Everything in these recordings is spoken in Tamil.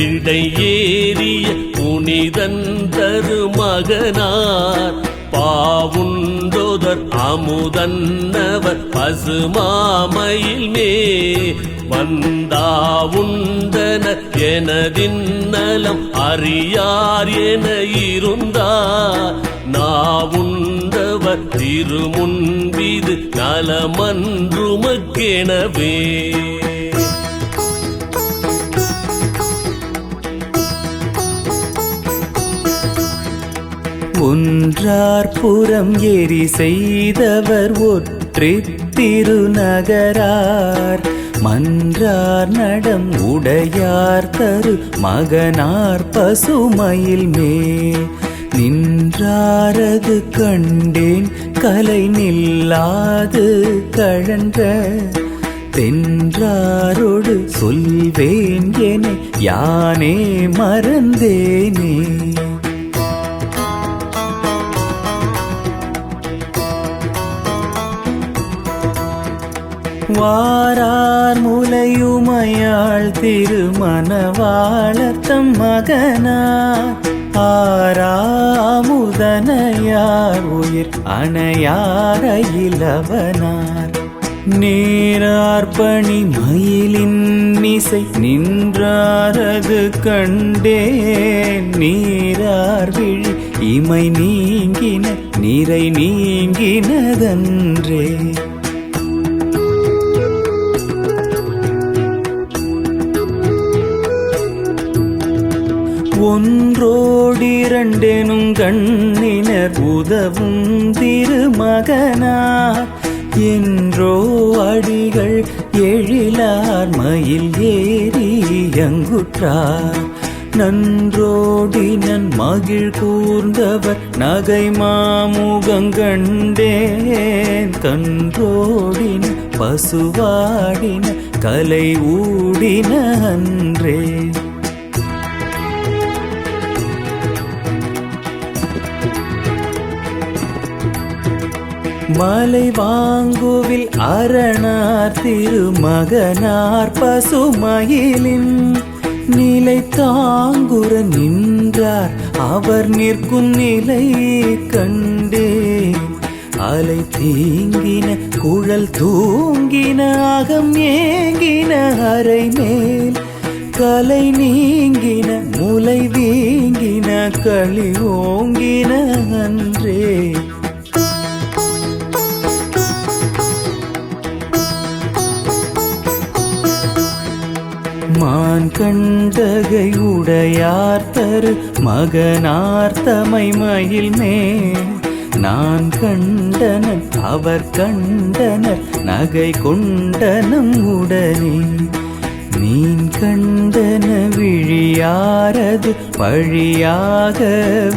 விடை ஏறிய புனிதன் தருமகனார். பாவுண்டோதர் அமுதன்னவர் பசுமாமையில் மே. வந்தாவுண்டன எனதின்னலம் அறியார் என இருந்தார் நாவுண்டவர் திருமுன்பிது நலமன்றுமக்கெனவே. ஒன்றார் புறம் எரி செய்தவர் ஒற்றி திருநகரார். மன்றார் நடம் உடையார் தரு மகனார் பசுமையில் மே நின்றாரது கண்டேன் கலை நில்லாது கழன்ற. தென்றாரோடு சொல்வேன் என யானே மறந்தேனே. வாரார் முலையுமையாள் திருமணவாளத்தம் மகனார். ஆராமுதனையார் உயிர் அணையார இளவனார் நேரார்பணி மயிலின் இசை நின்றாரது கண்டே நீரார் விழி இமை நீங்கின நிறை நீங்கினதன்றே. ஒன்றோடிரண்டெனும் கண்ணினர் உதவும் திருமகனார் என்றோ அடிகள் எழிலார் மயில் ஏறி அங்குற்றார் நன்றோடி நன் மகிழ் கூர்ந்தவர் நகை மாமுகங்கண்டேன் கன்றோடின பசுவாடின கலை ஊடின அன்றே மலை வாங்குவில் அரணார் திருமகனார் பசுமயிலின் நிலை தாங்குற நின்றார். அவர் நிற்கும் நிலை கண்டே. அலை தீங்கின குழல் தூங்கின அகம் ஏங்கின அறை மேல். கலை நீங்கின முலை வீங்கின களி ஓங்கின அன்றே. கண்டகை உடையார் மகனார்த்தமை மயில் மேல். நான் கண்டனன் அவர் கண்டனர் நகை கொண்டனம் உடனே. மீன் கண்டன விழியாரது பழியாக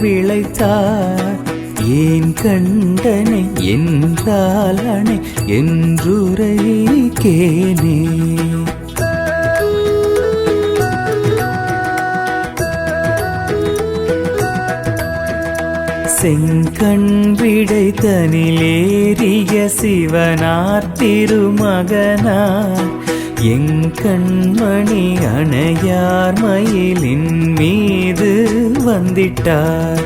விளைத்தார். ஏன் கண்டனை என்றால் அணை என்றுரை கேனே செங்கண் விடை தனிலேறிய சிவனார் திருமகனார். எங்கண்மணி அணையார் மயிலின் மீது வந்திட்டார்.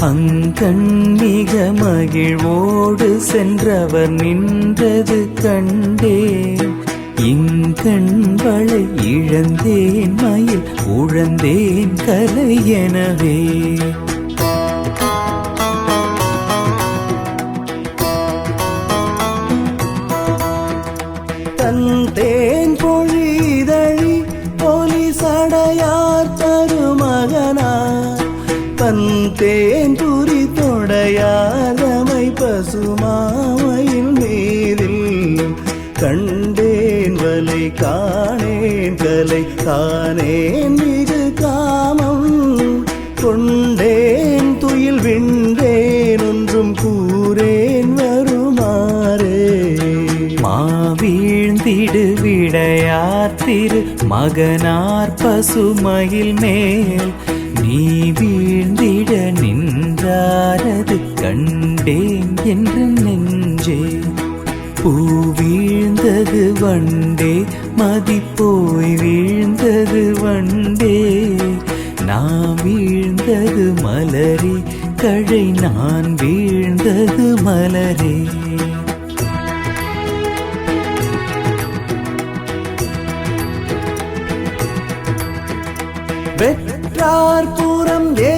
அங்கண் மிக மகிழ்வோடு சென்றவர் நின்றது கண்டேன். இங்கண்களை இழந்தேன் மயில் உழந்தேன் கலை எனவே. கண்டேன் வலை காணேன் கலை தானேன் மிகு காமம். கொண்டேன் துயில் விண்டேன் ஒன்றும் கூறேன் வருமாறே. மாவீழ்ந்திடு விடையார் திரு மகனார் பசுமையில் மேல். நீ வீழ்ந்திட நின்றாரது கண்டேன் என்று நெஞ்சே. பூ வீழ்ந்தது வண்டே மதிப்போய் வீழ்ந்தது வண்டே. நான் வீழ்ந்தது மலரே கழை நான் வீழ்ந்தது மலரே. வெற்றார் பூரம் ஏ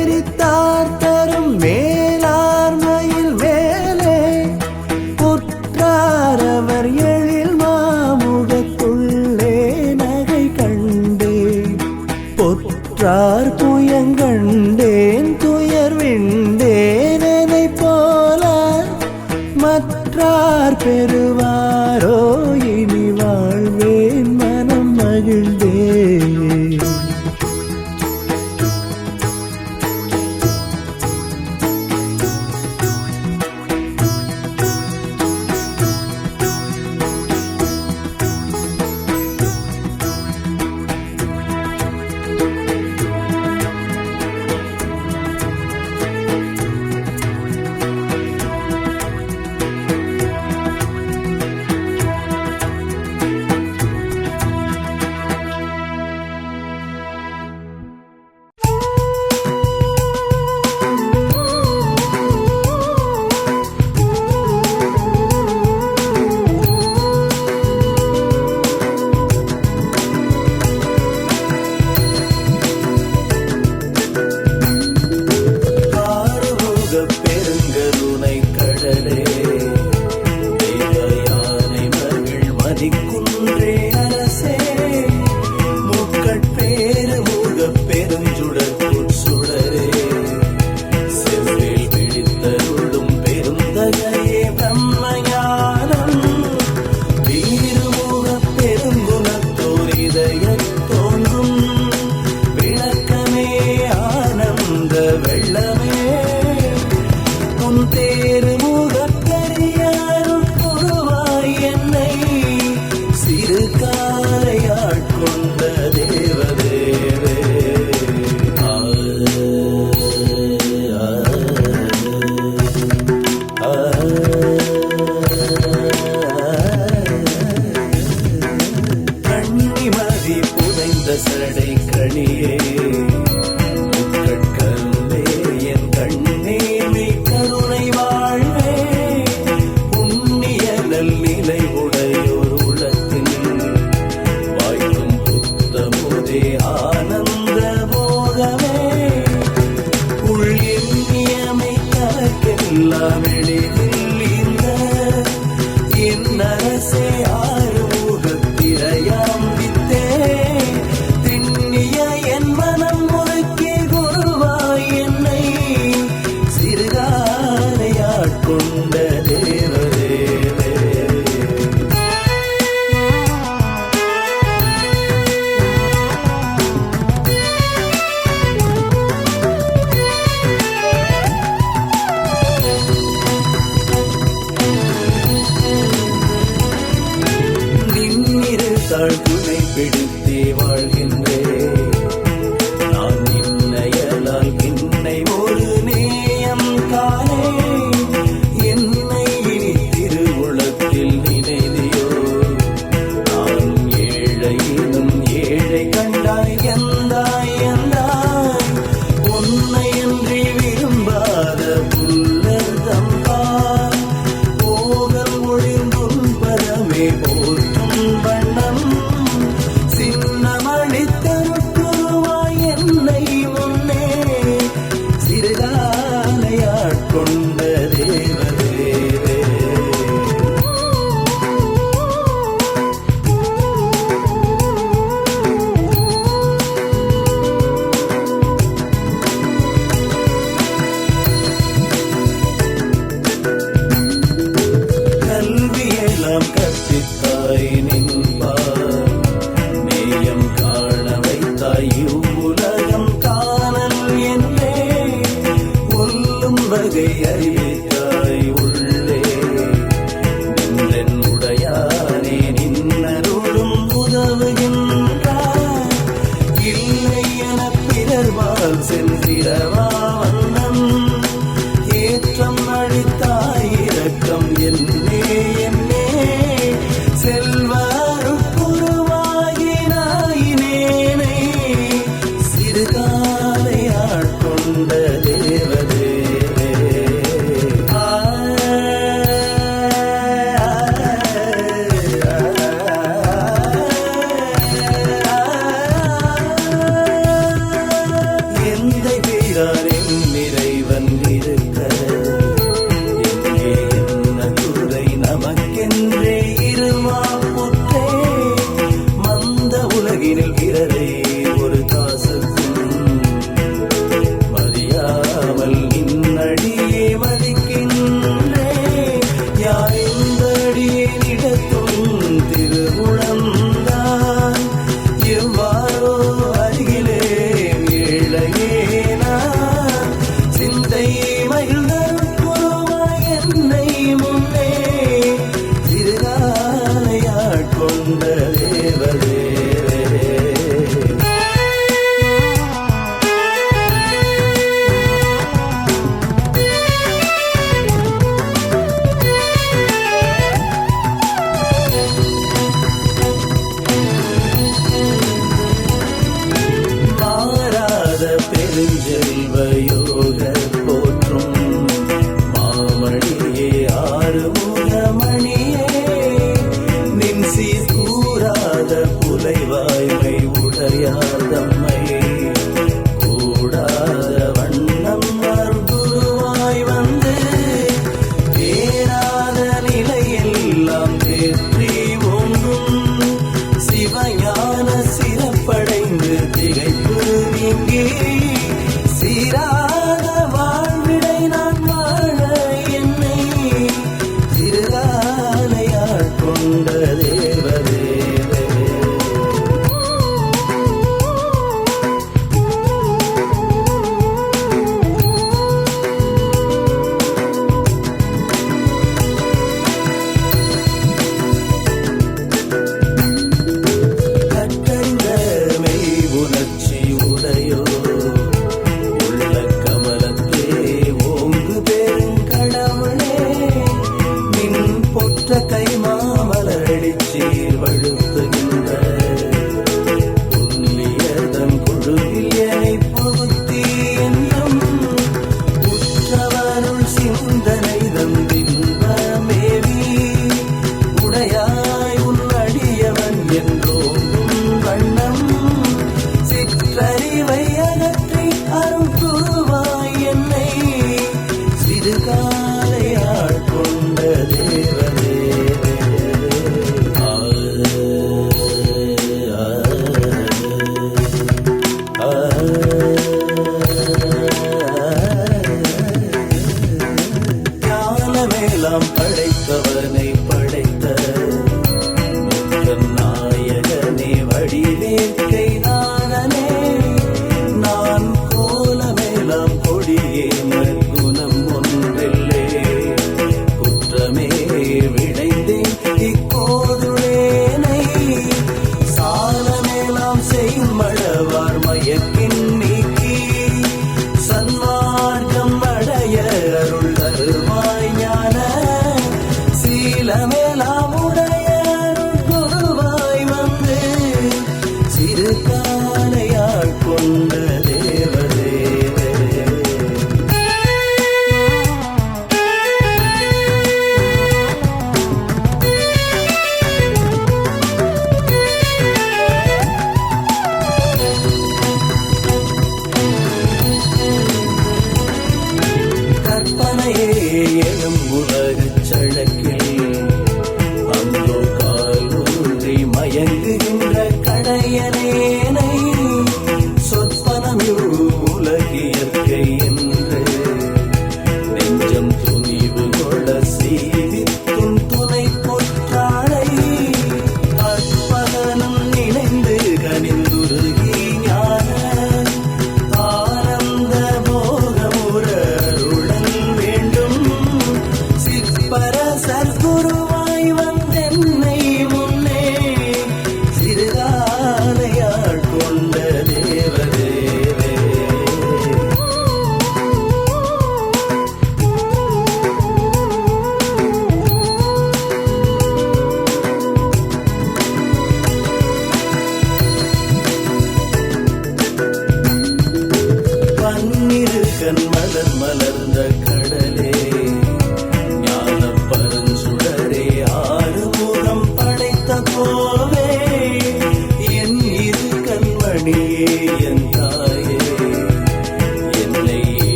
নিয়ে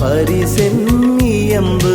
பரிசென்னியம்பு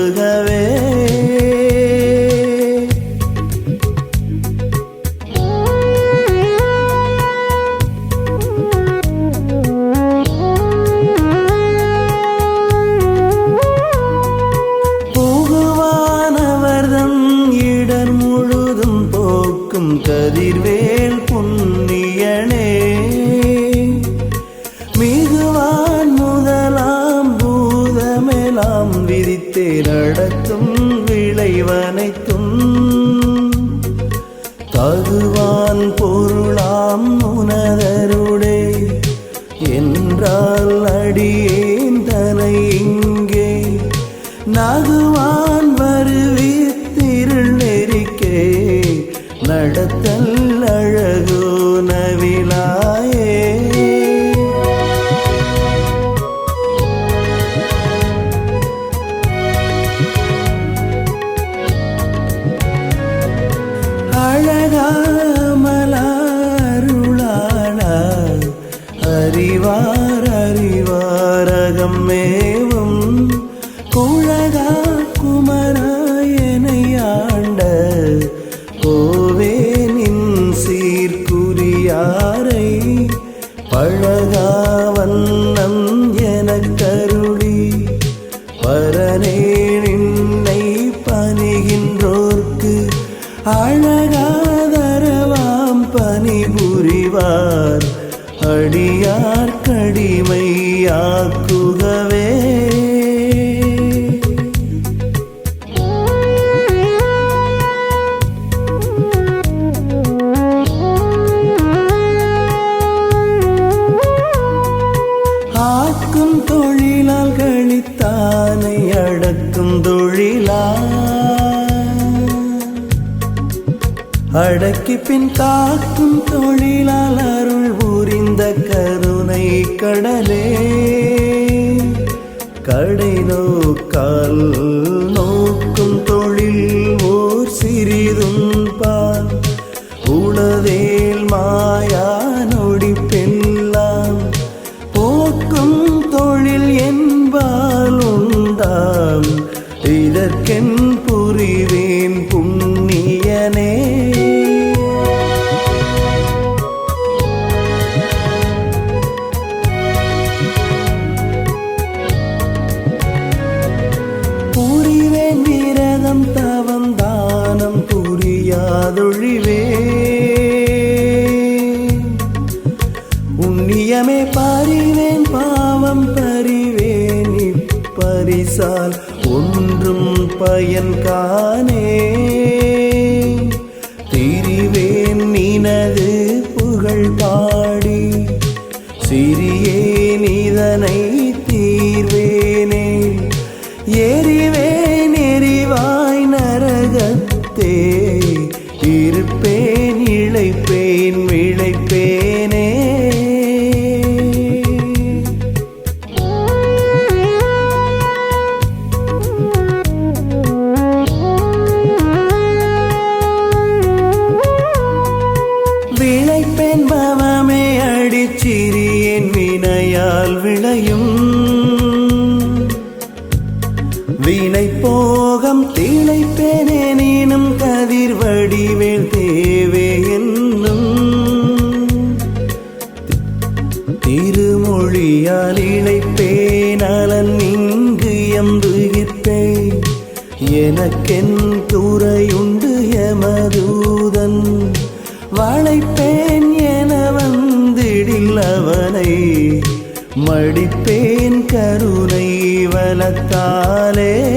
ನಾಗುವಾನ அழகாதரவாம் பணிபுரிவார். அடியார் கடிமையாக்குக. தவிப்பின் காக்கும் தொழிலாளருள் புரிந்த கருணை கடலே. தேவே என்னும் திருமொழியால் இழைப்பேன் அலன் இங்கு எம்புகிற்பேன் எனக்கென் துறையுண்டு எமதூதன். வளைப்பேன் என வந்திடில் அவனை. மடிப்பேன் கருணை வளத்தாலே.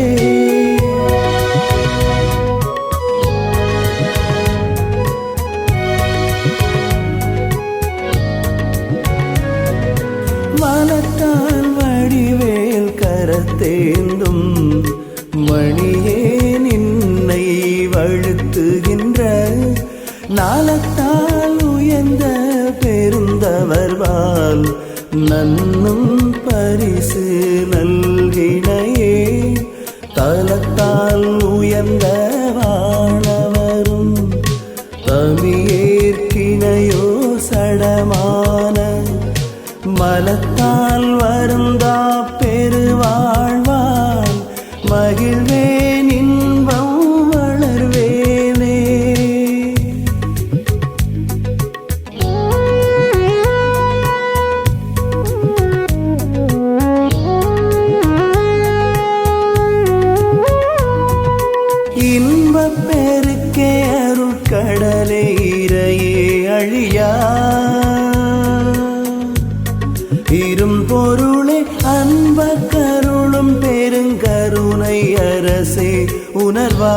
பார்த்தால் உயர்ந்த பெருந்தவர்வால் நன்னும் பரிசு நல்கினையே. தலத்தால் உயர்ந்த அழியா இரும் பொருளே அன்ப கருளும் பெருங்கருணை அரசே உணர்வா?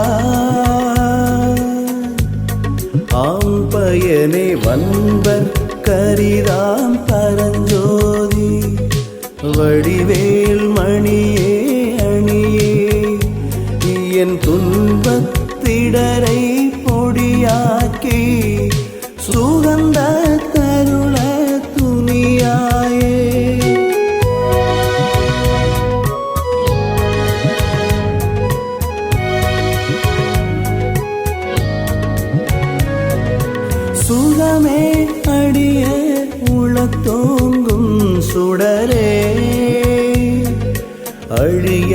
ஆம் பயனே வன்பர் கரிதாம் பரஞ்சோதி வடிவே அழிய